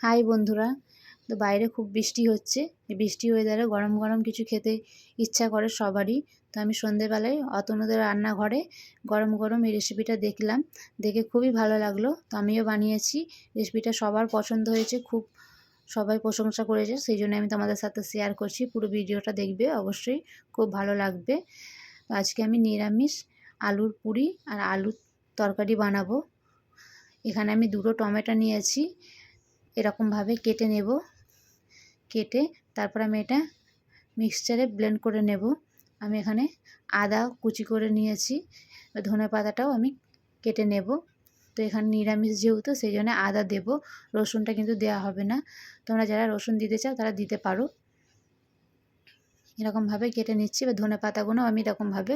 High বন্ধুরা। তো বাইরে খুব বৃষ্টি হচ্ছে। বৃষ্টি ওয়েদারে গরম গরম কিছু খেতে ইচ্ছা করে সবারই। তো আমি সন্ধেবেলায় অতনুদের রান্নাঘরে গরম গরম এই রেসিপিটা দেখলাম। দেখে খুবই ভালো লাগল। তো আমিও বানিয়েছি। রেসিপিটা সবার পছন্দ হয়েছে, খুব সবাই প্রশংসা করেছে। সেই জন্য আমি তোমাদের সাথে শেয়ার করছি। পুরো ভিডিওটা দেখবে, অবশ্যই খুব ভালো লাগবে। তো আজকে আমি নিরামিষ আলুর পুরি আর আলুর তরকারি বানাবো। এখানে আমি দুটো টমেটো নিয়েছি। এরকমভাবে কেটে নেব। কেটে তারপর আমি এটা মিক্সচারে ব্লেন্ড করে নেব। আমি এখানে আদা কুচি করে নিয়েছি। ধনে পাতাটাও আমি কেটে নেব। তো এখানে নিরামিষ যেহেতু, সেই জন্য আদা দেব। রসুনটা কিন্তু দেওয়া হবে না। তোমরা যারা রসুন দিতে চাও, তারা দিতে পারো। এরকমভাবে কেটে নিচ্ছি এবার ধনে পাতাগুলো আমি এরকমভাবে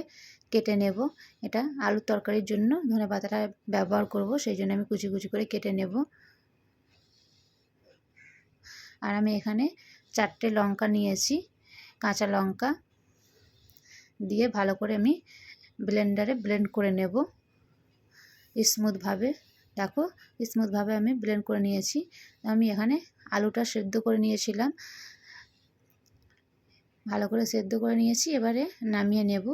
কেটে নেব। এটা আলুর তরকারির জন্য ধনে পাতাটা ব্যবহার করব, সেই জন্য আমি কুচি কুচি করে কেটে নেব। আর আমি এখানে চারটে লঙ্কা নিয়েছি, কাঁচা লঙ্কা দিয়ে ভালো করে আমি ব্লেন্ডারে ব্লেন্ড করে নেব। স্মুথভাবে, দেখো স্মুথভাবে আমি ব্লেন্ড করে নিয়েছি। আমি এখানে আলুটা সেদ্ধ করে নিয়েছিলাম। ভালো করে সেদ্ধ করে নিয়েছি, এবারে নামিয়ে নেব।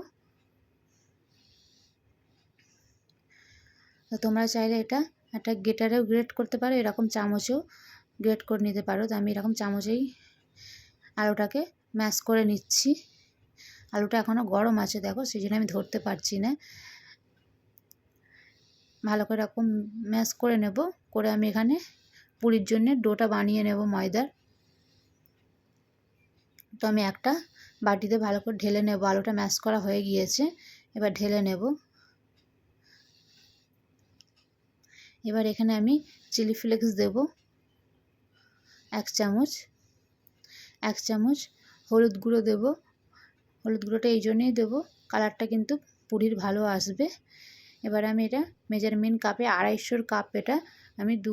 তোমরা চাইলে এটা একটা গেটারেও গ্রেট করতে পারো, এরকম চামচেও। গ্রেট করে নিতে পারো। তো আমি এরকম চামচেই আলুটাকে ম্যাশ করে নিচ্ছি। আলুটা এখনও গরম আছে, দেখো, সেই জন্য আমি ধরতে পারছি না। ভালো করে এরকম ম্যাশ করে নেব, করে আমি এখানে পুরীর জন্যে ডোটা বানিয়ে নেব ময়দার। তো আমি একটা বাটিতে ভালো করে ঢেলে নেব, আলুটা ম্যাশ করা হয়ে গিয়েছে, এবার ঢেলে নেব। এবার এখানে আমি চিলি ফ্লেক্স দেব। এক চামচ এক চামচ হলুদ গুঁড়ো দেব। হলুদ গুঁড়োটা এই জন্যই দেবো, কালারটা কিন্তু পুরির ভালো আসবে। এবার আমি এটা মেজারমেন্ট কাপে, আড়াইশোর কাপ এটা আমি দু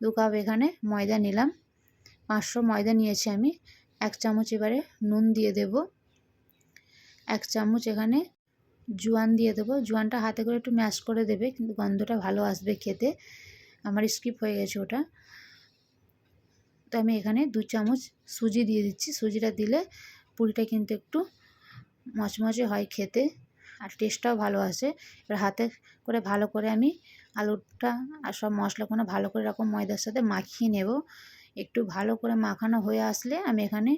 দু কাপ এখানে ময়দা নিলাম। পাঁচশো ময়দা নিয়েছি আমি, এক চামচ এবারে নুন দিয়ে দেব। এক চামচ এখানে জোয়ান দিয়ে দেবো। জোয়ানটা হাতে করে একটু ম্যাশ করে দেবে, কিন্তু গন্ধটা ভালো আসবে খেতে। আমার স্কিপ হয়ে গেছে ওটা। আমি এখানে দু চামচ সুজি দিয়ে দিচ্ছি। সুজিটা দিলে পুরিটা কিন্তু একটু মচমচে হয় খেতে আর টেস্টটাও ভালো আসে। এবার হাতে করে ভালো করে আমি আলুটা আর সব মশলাগুলো ভালো করে এরকম ময়দার সাথে মাখিয়ে নেব। একটু ভালো করে মাখানো হয়ে আসলে আমি এখানে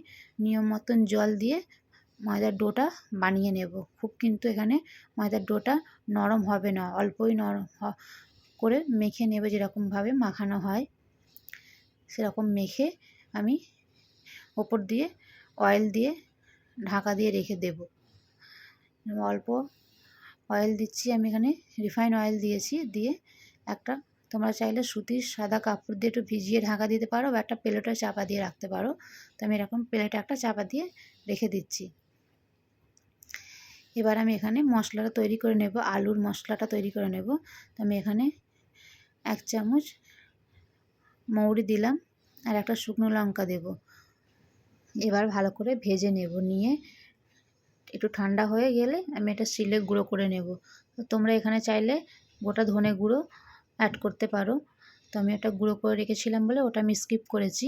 নিয়ম মতন জল দিয়ে ময়দার ডোটা বানিয়ে নেব। খুব কিন্তু এখানে ময়দার ডোটা নরম হবে না, অল্পই নরম করে মেখে নেবে যেরকমভাবে মাখানো হয়। সেরকম মেখে আমি ওপর দিয়ে অয়েল দিয়ে ঢাকা দিয়ে রেখে দেব। অল্প অয়েল দিচ্ছি, আমি এখানে রিফাইন অয়েল দিয়েছি। দিয়ে একটা তোমরা চাইলে সুতির সাদা কাপড় দিয়ে একটু ভিজিয়ে ঢাকা দিতে পারো বা একটা প্লেটে চাপা দিয়ে রাখতে পারো। তো আমি এরকম প্লেটে একটা চাপা দিয়ে রেখে দিচ্ছি। এবার আমি এখানে মশলাটা তৈরি করে নেব, আলুর মশলাটা তৈরি করে নেব। তো আমি এখানে এক চামচ মৌরি দিলাম আর একটা শুকনো লঙ্কা দেব। এবার ভালো করে ভেজে নেব, নিয়ে একটু ঠান্ডা হয়ে গেলে আমি এটা শিলে গুঁড়ো করে নেব। তোমরা এখানে চাইলে গোটা ধনে গুঁড়ো অ্যাড করতে পারো। তো আমি একটা গুঁড়ো করে রেখেছিলাম বলে ওটা আমি স্কিপ করেছি।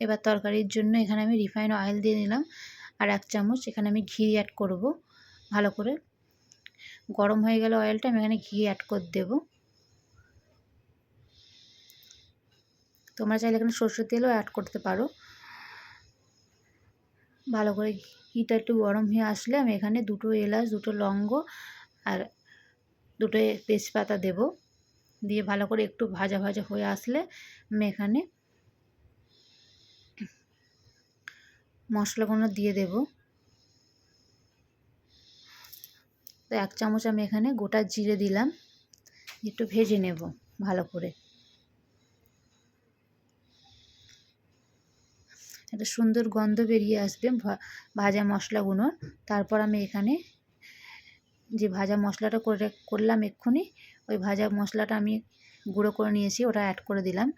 এবার তরকারির জন্য এখানে আমি রিফাইন অয়েল দিয়ে নিলাম আর এক চামচ এখানে আমি ঘি অ্যাড করব। ভালো করে গরম হয়ে গেলে অয়েলটা আমি এখানে ঘি অ্যাড করে দেবো। তোমরা চাইলে এখানে সরষের তেলও অ্যাড করতে পারো। ভালো করে ঘিটা একটু গরম হয়ে আসলে আমি এখানে দুটো এলাচ, দুটো লঙ্গ আর দুটো তেজপাতা দেব। দিয়ে ভালো করে একটু ভাজা ভাজা হয়ে আসলে আমি এখানে মশলাগুলো দিয়ে দেব। তো এক চামচ আমি এখানে গোটা জিরে দিলাম, একটু ভেজে নেব ভালো করে। সুন্দর গন্ধ বেরিয়ে আসবে ভাজা মশলাগুলো। তারপর আমি এখানে যে ভাজা মশলাটা করে, করলাম এক্ষুনি, ওই ভাজা মশলাটা আমি গুঁড়ো করে নিয়েছি, ওটা অ্যাড করে দিলাম।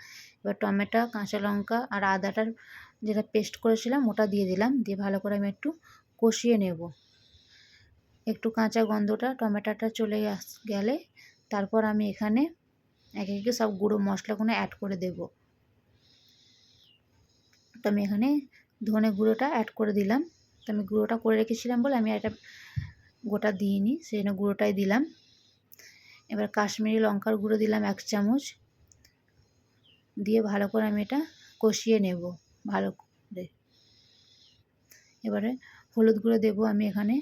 এবার টমেটো, কাঁচা লঙ্কা আর আদাটার যেটা পেস্ট করেছিলাম, ওটা দিয়ে দিলাম। দিয়ে ভালো করে আমি একটু কষিয়ে নেব। একটু কাঁচা গন্ধটা, টমেটোটা চলে গেলে, তারপর আমি এখানে এক একে সব গুঁড়ো মশলাগুলো অ্যাড করে দেবো। তো আমি এখানে ধনে গুঁড়োটা অ্যাড করে দিলাম। তো আমি গুঁড়োটা করে রেখেছিলাম বলে আমি এটা গোটা দিইনি সেই জন্য গুঁড়োটাই দিলাম। এবার কাশ্মীরি লঙ্কার গুঁড়ো দিলাম এক চামচ। দিয়ে ভালো করে আমি এটা কষিয়ে নেব, ভালো করে। এবারে হলুদ গুঁড়ো দেবো আমি এখানে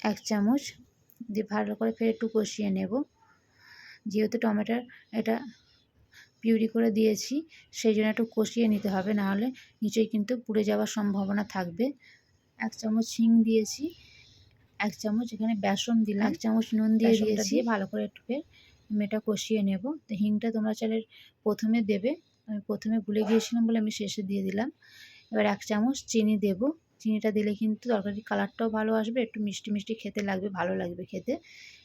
এক চামচ। দিয়ে ভালো করে ফের একটু কষিয়ে নেব। যেহেতু টমেটোর এটা পিউরি করে দিয়েছি সেই জন্য একটু কষিয়ে নিতে হবে নাহলে নিচেই কিন্তু পুড়ে যাওয়ার সম্ভাবনা থাকবে। এক চামচ হিং দিয়েছি এক চামচ এখানে বেসন দিলাম এক চামচ নুন দিয়ে দিয়েছি। ভালো করে একটু আমি এটা কষিয়ে নেব। তো হিংটা তোমরা চাইলে প্রথমে দেবে আমি প্রথমে ভুলে গিয়েছিলাম বলে আমি শেষে দিয়ে দিলাম। এবার এক চামচ চিনি দেব চিনিটা দিলে কিন্তু তরকারির কালারটাও ভালো আসবে একটু মিষ্টি মিষ্টি খেতে লাগবে ভালো লাগবে খেতে।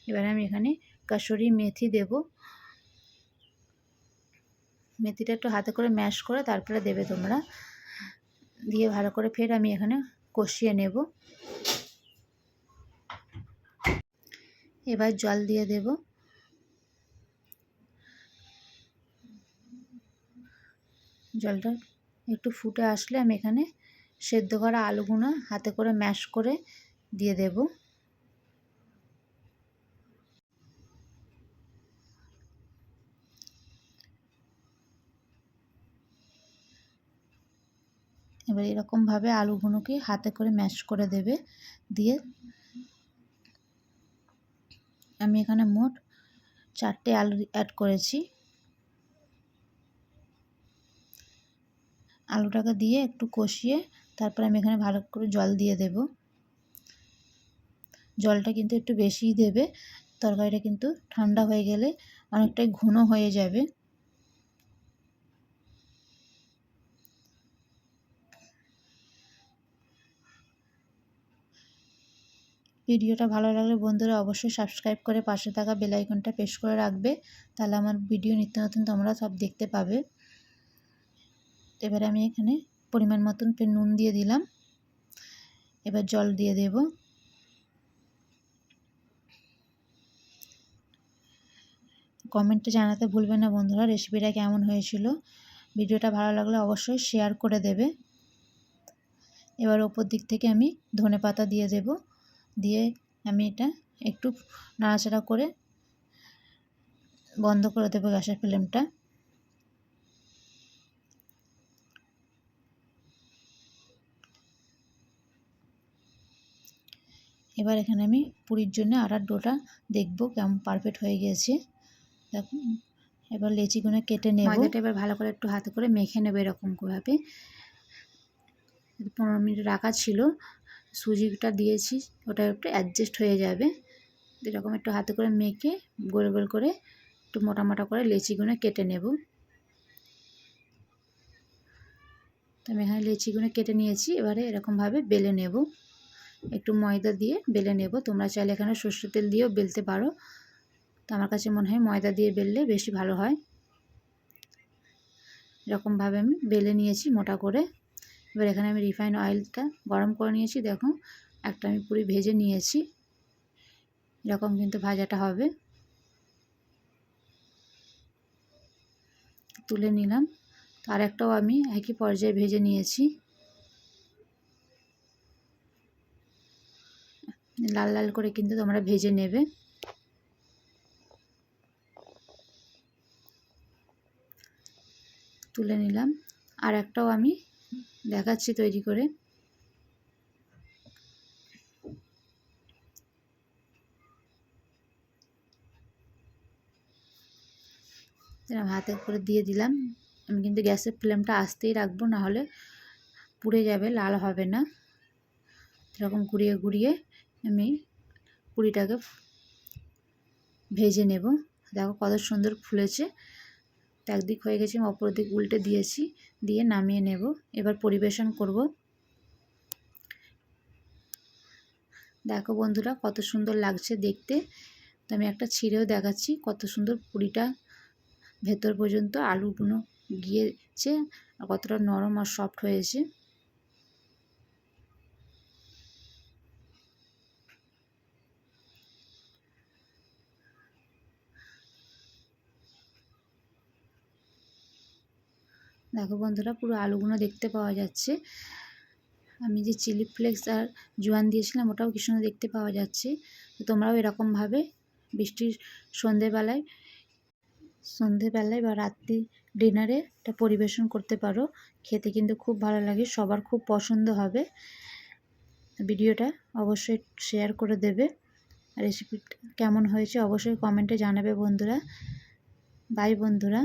এবার আমি এখানে কাসুরি মেথি দেব মেথিটা একটু হাতে করে ম্যাশ করে তারপরে দেবে তোমরা। দিয়ে ভালো করে ফের আমি এখানে কষিয়ে নেব। এবার জল দিয়ে দেব। জলটা একটু ফুটে আসলে আমি এখানে সেদ্ধ করা আলুগুলো হাতে করে ম্যাশ করে দিয়ে দেব। এবার এরকমভাবে আলুগুলোকে হাতে করে ম্যাশ করে দেবে। দিয়ে আমি এখানে মোট চারটে আলু অ্যাড করেছি। আলুটাকে দিয়ে একটু কষিয়ে তারপর আমি এখানে ভালো করে জল দিয়ে দেব। জলটা কিন্তু একটু বেশিই দেবে। তরকারিটা কিন্তু ঠান্ডা হয়ে গেলে অনেকটাই ঘন হয়ে যাবে। ভিডিওটা ভালো লাগলে বন্ধুরা অবশ্যই সাবস্ক্রাইব করে পাশে থাকা বেলাইকনটা প্রেস করে রাখবে। তাহলে আমার ভিডিও নিত্য নতুন তোমরা সব দেখতে পাবে। এবারে আমি এখানে পরিমাণ মতন নুন দিয়ে দিলাম। এবার জল দিয়ে দেব। কমেন্টে জানাতে ভুলবেন না বন্ধুরা রেসিপিটা কেমন হয়েছিল? ভিডিওটা ভালো লাগলে অবশ্যই শেয়ার করে দেবে। এবার ওপর দিক থেকে আমি ধনে পাতা দিয়ে দেব। দিয়ে আমি এটা একটু নাড়াচাড়া করে বন্ধ করে দেবো গ্যাসের ফ্লেমটা। এবার এখানে আমি পুরীর জন্য আটার ডোটা দেখব কেমন পারফেক্ট হয়ে গেছে দেখুন এবার লেচিগুলো কেটে নেব। এবার ভালো করে একটু হাতে করে মেখে নেবে এরকমভাবে পনেরো মিনিট রাখা ছিল। সুজিটা দিয়েছি, ওটা একটু অ্যাডজাস্ট হয়ে যাবে। এরকম একটু হাতে করে মেখে গোল গোল করে একটু মোটা মোটা করে লেচিগুলো কেটে নেব। তো আমি এখানে লেচিগুলো কেটে নিয়েছি, এবারে এরকমভাবে বেলে নেব। একটু ময়দা দিয়ে বেলে নেব। তোমরা চাইলে এখানে সর্ষের তেল দিয়েও বেলতে পারো। তো আমার কাছে মনে হয় ময়দা দিয়ে বেললে বেশি ভালো হয়। এরকমভাবে আমি বেলে নিয়েছি মোটা করে। এবার এখানে আমি রিফাইন অয়েলটা গরম করে নিয়েছি, দেখো। একটা আমি পুরি ভেজে নিয়েছি, এরকম কিন্তু ভাজাটা হবে। তুলে নিলাম, আর একটাও আমি একই পর্যায়ে ভেজে নিয়েছি। লাল লাল করে কিন্তু তোমরা ভেজে নেবে। তুলে নিলাম, আর একটাও আমি দেখাচ্ছি তৈরি করে। হাতে করে দিয়ে দিলাম। আমি কিন্তু গ্যাসের ফ্লেমটা আসতেই রাখব না হলে পুড়ে যাবে, লাল হবে না। এরকম ঘুরিয়ে ঘুরিয়ে আমি পুরিটাকে ভেজে নেব। দেখো কত সুন্দর ফুলেছে। একদিক হয়ে গেছে অপর দিক উল্টে দিয়েছি, দিয়ে নামিয়ে নেব। এবার পরিবেশন করব। দেখো বন্ধুরা, কত সুন্দর লাগছে দেখতে। তো আমি একটা ছিঁড়েও দেখাচ্ছি, কত সুন্দর পুরিটা ভেতর পর্যন্ত আলুগুলো গিয়েছে কতটা নরম আর সফট হয়েছে। দেখো বন্ধুরা, পুরো আলুগুলো দেখতে পাওয়া যাচ্ছে। আমি যে চিলি ফ্লেক্স আর জোয়ান দিয়েছিলাম, ওটাও কি সুন্দর দেখতে পাওয়া যাচ্ছে। তো তোমরাও এরকমভাবে বৃষ্টির সন্ধেবেলায় সন্ধেবেলায় বা রাত্রি ডিনারে এটা পরিবেশন করতে পারো। খেতে কিন্তু খুব ভালো লাগে, সবার খুব পছন্দ হবে। ভিডিওটা অবশ্যই শেয়ার করে দেবে। রেসিপি কেমন হয়েছে অবশ্যই কমেন্টে জানাবে বন্ধুরা। বাই বন্ধুরা।